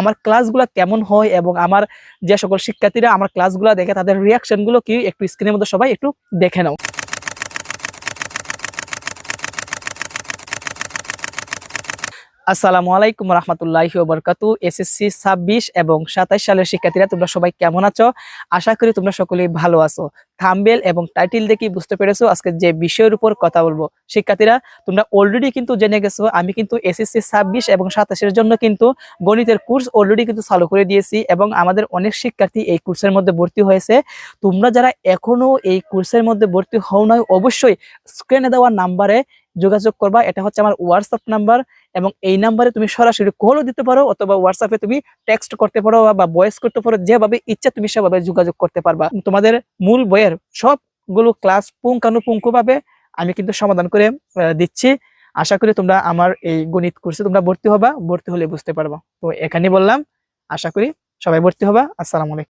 আমার ক্লাসগুলো কেমন হয় এবং আমার যে সকল শিক্ষার্থীরা আমার ক্লাসগুলো দেখে, তাদের রিয়াকশনগুলো কি? একটু স্ক্রিনের মধ্যে সবাই একটু দেখে নাও। আসসালামু আলাইকুম রহমতুল্লাহি বরকাতু। এসএসসি ছাব্বিশ এবং সাতাইশ সালের শিক্ষার্থীরা, তোমরা সবাই কেমন আছো? আশা করি তোমরা সকলেই ভালো আছো। থাম্বেল এবং টাইটেল দেখে বুঝতে পেরেছ আজকে যে বিষয়ের উপর কথা বলব। শিক্ষার্থীরা, তোমরা অলরেডি কিন্তু জেনে গেছো, আমি কিন্তু এসএসসি ছাব্বিশ এবং সাতাশের জন্য কিন্তু গণিতের কোর্স অলরেডি কিন্তু চালু করে দিয়েছি এবং আমাদের অনেক শিক্ষার্থী এই কোর্সের মধ্যে ভর্তি হয়েছে। তোমরা যারা এখনও এই কোর্সের মধ্যে ভর্তি হও নয় অবশ্যই স্ক্রিনে দেওয়া নাম্বারে যোগাযোগ করবা। এটা হচ্ছে আমার হোয়াটসঅ্যাপ নাম্বার এবং এই নাম্বারে তুমি সরাসরি কলও দিতে পারো অথবা হোয়াটসঅ্যাপে তুমি টেক্সট করতে পারো বা ভয়েস করতে পারো, যেভাবে ইচ্ছা তুমি সেভাবে যোগাযোগ করতে পারবা। তোমাদের মূল বইয়ের সবগুলো ক্লাস পুঙ্খানুপুঙ্খ ভাবে আমি কিন্তু সমাধান করে দিচ্ছি। আশা করি তোমরা আমার এই গণিত কোর্সে তোমরা ভর্তি হবা, ভর্তি হলে বুঝতে পারবা। তো এখানে বললাম, আশা করি সবাই ভর্তি হবা। আসসালামু আলাইকুম।